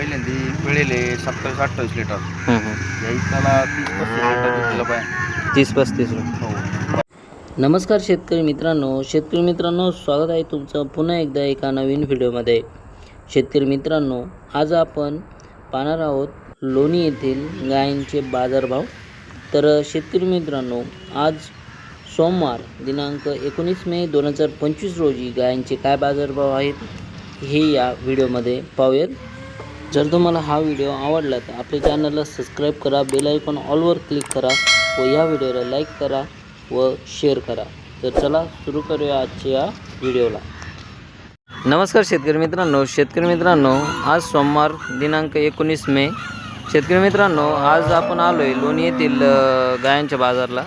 पहिल्यांदा पिळेले सत्तावीस अठ्ठावीस लिटर. हं, हं. या तीस पस्तीस लिटर दूध दिलं पाहिजे तीस पस्तीस रुपये हो. नमस्कार शेतकरी मित्रांनो. शेतकरी मित्रांनो स्वागत आहे तुमचं पुन्हा एकदा एका नवीन व्हिडिओमध्ये. शेतकरी मित्रांनो आज आपण पाहणार आहोत लोणी येथील गायींचे बाजारभाव. तर शेतकरी मित्रांनो आज सोमवार दिनांक एकोणीस मे दोन हजार पंचवीस रोजी गायींचे काय बाजारभाव आहेत हे या व्हिडिओमध्ये पाहूयात. जर तुम्हाला हा व्हिडिओ आवडला तर आपल्या चॅनलला सबस्क्राईब करा बेल आयकॉन ऑलवर क्लिक करा व या व्हिडिओला लाईक करा व शेअर करा. तर चला सुरू करूया आजच्या या व्हिडिओला. नमस्कार शेतकरी मित्रांनो शेतकरी मित्रांनो आज सोमवार दिनांक एकोणीस मे. शेतकरी मित्रांनो आज आपण आलो आहे लोणी येथील गायांच्या बाजारला.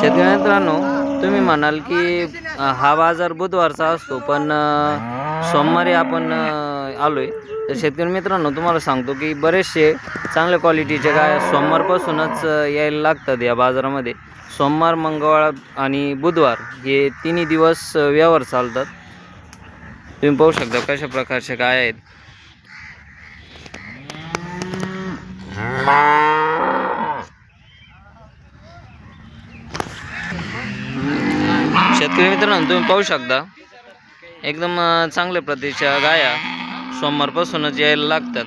शेतकरी मित्रांनो तुम्ही म्हणाल की हा बाजार बुधवारचा असतो पण सोमवारी आपण आलो आहे तर शेतकरी मित्रांनो तुम्हाला सांगतो की बरेचसे चांगल्या क्वालिटीचे गाय सोमवारपासूनच यायला लागतात या बाजारामध्ये. सोमवार मंगळवार आणि बुधवार हे तिन्ही दिवस व्यवहार चालतात. तुम्ही पाहू शकता कशा प्रकारचे गाय आहेत. शेतकरी मित्रांनो तुम्ही पाहू शकता एकदम चांगल्या प्रतीच्या गाया. सोमवारपासूनच यायला लागतात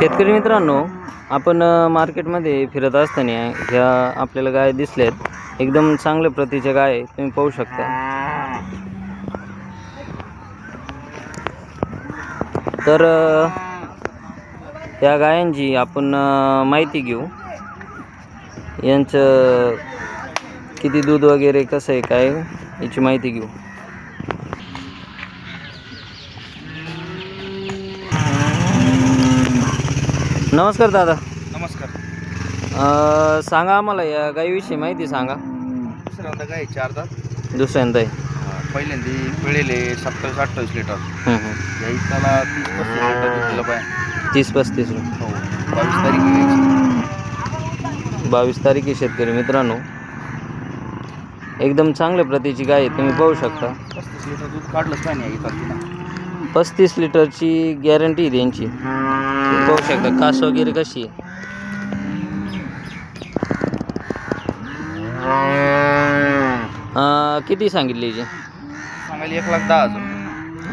शेतकरी मित्रांनो आपण मार्केटमध्ये फिरत असताना ह्या आपल्याला गाय दिसल्यात. एकदम चांगल्या प्रतीच्या गाय आहे. तुम्ही पाहू शकता. तर त्या या गायांची आपण माहिती घेऊ. यांचं किती दूध वगैरे कसं आहे काय याची माहिती घेऊ. नमस्कार दादा. नमस्कार. अ, सांगा आम्हाला या गायीविषयी माहिती सांगा. दुसऱ्यांदा काय चार दात दुसऱ्यांदा आहे. पहिल्यांदा पिळेले सत्तावीस अठ्ठावीस लिटर. हं, हं. या इथला तीस पस्तीस लिटर दूध दिलं पाहिजे तीस पस्तीस रुपये हो बावीस तारीख. बावीस तारीख आहे शेतकरी मित्रांनो. एकदम चांगल्या प्रतीची गाय आहे तुम्ही पाहू शकता. पस्तीस लिटर दूध काढलंच पाहिजे या इथं ना पस्तीस लिटरची गॅरंटी आहे त्यांची. पाहू शकता कास वगैरे कशी आहे. अ, किती सांगितली याची? सांगायला एक लाख दहा हजार.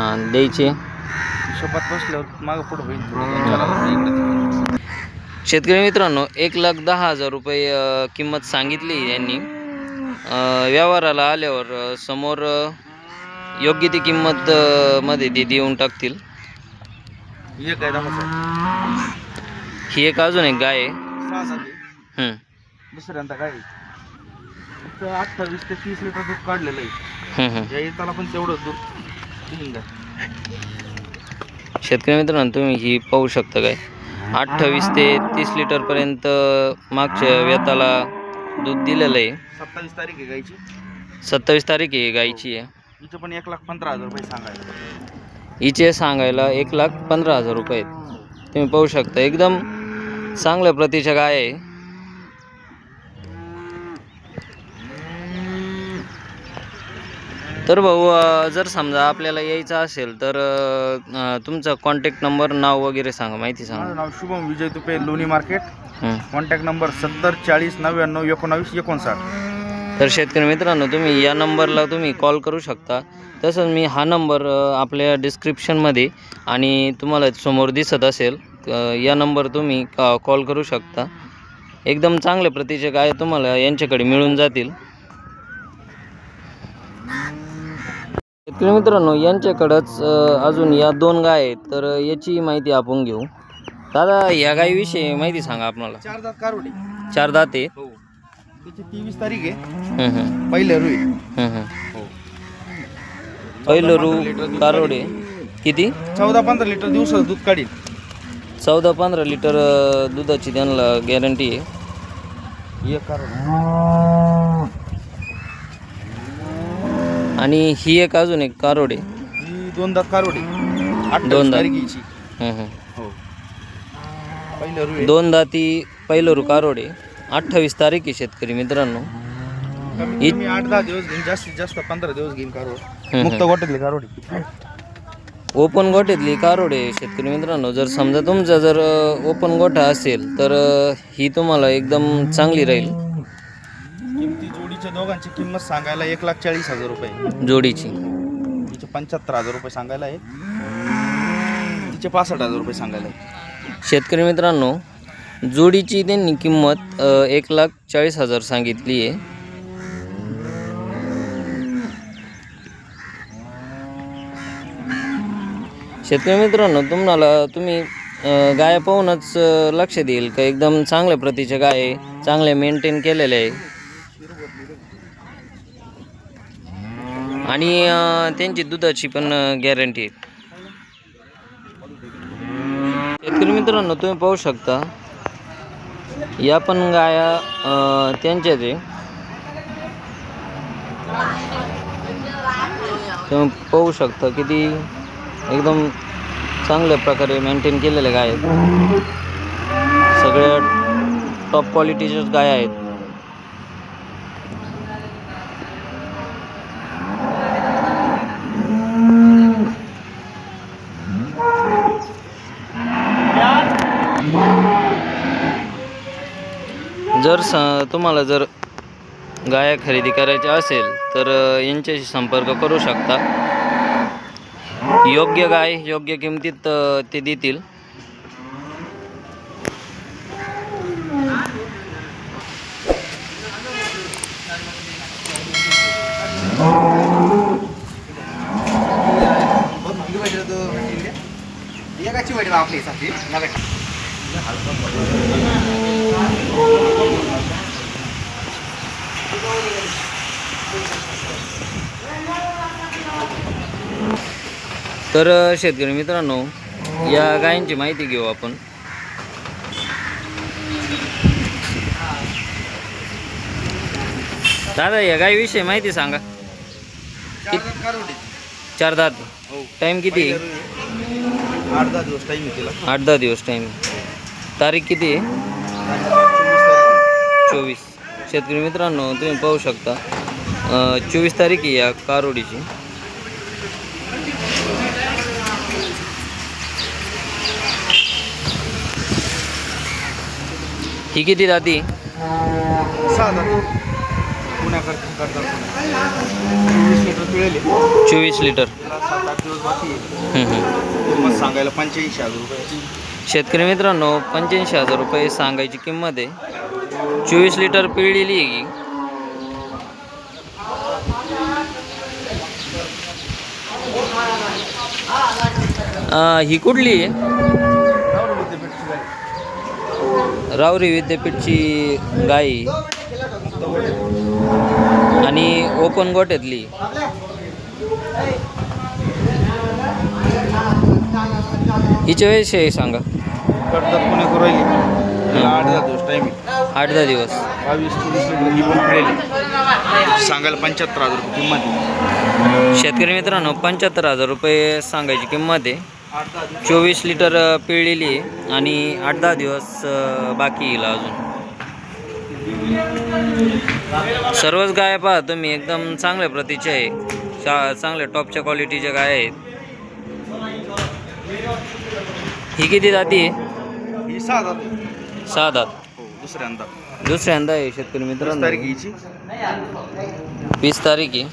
हां द्यायची? हिशोबात बसल्यावर मागं पुढं होईल. इकडं तिकडं. शेतकरी मित्रांनो एक लाख दहा हजार रुपये अ, किंमत सांगितली यांनी. अ, व्यवहाराला आल्यावर अ, समोर अ, योग्य ती किंमत अ, मध्ये ते देऊन टाकतील. हे दाखवतो ही एक अजून एक गाय आहे. सहा दुसऱ्यांदा काय फक्त अठ्ठावीस ते तीस लिटर दूध काढलेलं आहे. या पण तेवढंच दूध शेतकरी मित्रांनो तुम्ही ही पाहू शकता काय? अठ्ठावीस ते तीस लिटरपर्यंत मागच्या व्यताला दूध दिलेलं आहे. सत्तावीस तारीख आहे गायची. सत्तावीस तारीख आहे गायची आहे. इथं पण एक लाख पंधरा हजार रुपये सांगायला हिचे सांगायला एक लाख पंधरा हजार रुपये आहेत. तुम्ही पाहू शकता एकदम चांगल्या प्रतीच्या गाय आहे. तर भाऊ जर समजा आपल्याला यायचं असेल तर अं, तुमचा कॉन्टॅक्ट नंबर नाव वगैरे सांगा माहिती माझं सांगा नाव शुभम विजय तुपे लोणी मार्केट. हं. कॉन्टॅक्ट नंबर सत्तर चाळीस नव्याण्णव एकोणावीस एकोणसाठ. तर शेतकरी मित्रांनो तुम्ही या नंबरला तुम्ही कॉल करू शकता. तसंच मी हा नंबर आपल्या डिस्क्रिप्शनमध्ये आणि तुम्हाला समोर दिसत असेल या नंबर तुम्ही का कॉल करू शकता. एकदम चांगल्या प्रतीचे गाय तुम्हाला यांच्याकडे मिळून जातील. शेतकरी मित्रांनो यांच्याकडंच अजून या दोन गाय आहेत तर याची माहिती आपण घेऊ. दादा या गायीविषयी माहिती सांगा आपणाला चार दात चार दाते त्याची तेवीस तारीख आहे. हं पहिले रुई पहिलं पंधरा लिटर रू दूध कारोडे किती? चौदा पंधरा लिटर दिवसाचं दूध काढील चौदा पंधरा लिटर अ, दुधाची त्यांना गॅरंटी आहे. एक कारण. आणि ही एक अजून एक कारोड. आहे ही दोनदा कारोडी. अठ्ठावीस दोनदा. तारखेची. हं, हं. हो. पहिलं रुई दोन दाती पहिलं रू कारोड. आहे अठ्ठावीस तारीख आहे शेतकरी मित्रांनो. आठ दहा दिवस घेईन जास्तीत जास्त पंधरा दिवस घेईन कारोड. मुक्त गोट्यातली कारोडी. ओपन गोठ्यातली कारोड आहे शेतकरी मित्रांनो. जर समजा तुमचा जर अ, ओपन गोठा असेल तर अ, ही तुम्हाला एकदम चांगली राहील. किमती जोडीच्या दोघांची किंमत सांगायला एक लाख चाळीस हजार रुपये. जोडीची. तिचे पंच्याहत्तर हजार रुपये सांगायला आहे तिचे पासष्ट हजार रुपये सांगायला आहे शेतकरी मित्रांनो जोडीची त्यांनी किंमत एक लाख चाळीस हजार सांगितली आहे. शेतकरी मित्रांनो तुम्हाला तुम्ही गाय पाहूनच लक्ष देईल का? एकदम चांगल्या प्रतीच्या गाय आहे चांगले मेंटेन केलेले आहे. आणि त्यांची दुधाची पण गॅरंटी आहे. शेतकरी मित्रांनो तुम्ही पाहू शकता या पण गाया त्यांच्याच आहे. तुम्ही पाहू शकता किती एकदम चांगल्या प्रकारे मेंटेन केलेल्या गाय आहेत. सगळ्या टॉप क्वालिटीच्याच गाय आहेत. जर स तुम्हाला जर गाया खरेदी करायच्या असेल तर यांच्याशी संपर्क करू शकता. योग्य गाय योग्य किमतीत ते देतील. तर शेतकरी मित्रांनो या गायींची माहिती घेऊ आपण. दादा या गायीविषयी माहिती सांगा. चार दात हो. टाईम किती? आठ दहा दिवस टाईम तिला. आठ दहा दिवस टाईम तारीख किती आहे? चोवीस. शेतकरी मित्रांनो तुम्ही पाहू शकता चोवीस तारीख आहे या कारोडीची. ही किती करतात चोवीस लिटर सांगायला पंच्याऐंशी हजार रुपये. शेतकरी मित्रांनो पंच्याऐंशी हजार रुपये सांगायची किंमत आहे. चोवीस लिटर पिळलेली आहे ही. अं, ही कुठली आहे? रावरी विद्यापीठची गाय. आणि ओपन गोट्यातली. हिच्या विषयी सांगा. आठ टाईम आठ दहा दिवस. बावीस चोवीस लिटर ही पण पिळेली सांगायला पंच्याहत्तर हजार रुपये किंमत आहे. शेतकरी मित्रांनो पंच्याहत्तर हजार रुपये सांगायची किंमत आहे. चोवीस लिटर पिळलेली आहे आणि आठ दहा दिवस बाकी येईल अजून. सर्वच गाय पहा तुम्ही एकदम चांगल्या प्रतीच्या आहे. चा चांगल्या टॉपच्या क्वालिटीच्या गाय आहेत. ही किती जाती आहे? ही सहा हजार सहा हो दुसऱ्यांदा. दुसऱ्यांदा आहे शेतकरी मित्रांनो. तारीख हिची वीस तारीख आहे.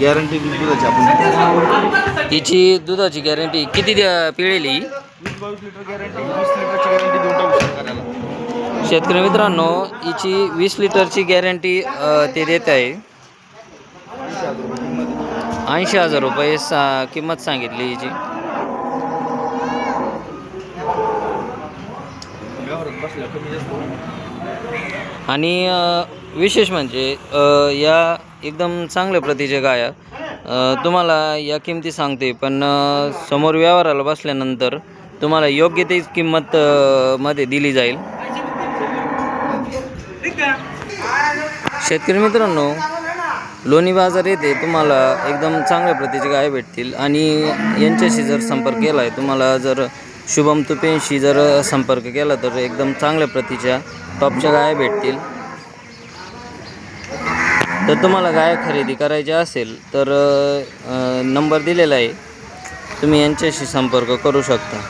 गॅरंटी दुधाची आपण? हिची दुधाची गॅरंटी किती द्या- पिळेली? ही? वीस बावीस लिटर गॅरंटी वीस लिटरची गॅरंटी देऊन टाकू शेतकऱ्याला शेतकरी मित्रांनो हिची वीस लिटरची गॅरंटी ते देत आहे ऐंशी हजार रुपये किंमत आहे. ऐंशी हजार रुपये सा किंमत सांगितली हिची. बसल्या कमी जास्त होईल. आणि अ, विशेष म्हणजे अ, या एकदम चांगल्या प्रतीच्या गाया अ, तुम्हाला या किमती सांगते पण अ, समोर व्यवहाराला बसल्यानंतर तुम्हाला योग्य तीच किंमत अ, मध्ये दिली जाईल शेतकरी मित्रांनो लोणी बाजार येथे तुम्हाला एकदम चांगल्या प्रतीची गाय भेटतील आणि यांच्याशी जर संपर्क केला आहे तुम्हाला जर शुभम तुपेंशी जर संपर्क केला तर एकदम चांगल्या प्रतीच्या टॉपच्या गाया भेटतील. तर तुम्हाला गाय खरेदी करायची असेल तर नंबर दिलेला आहे. तुम्ही यांच्याशी संपर्क करू शकता.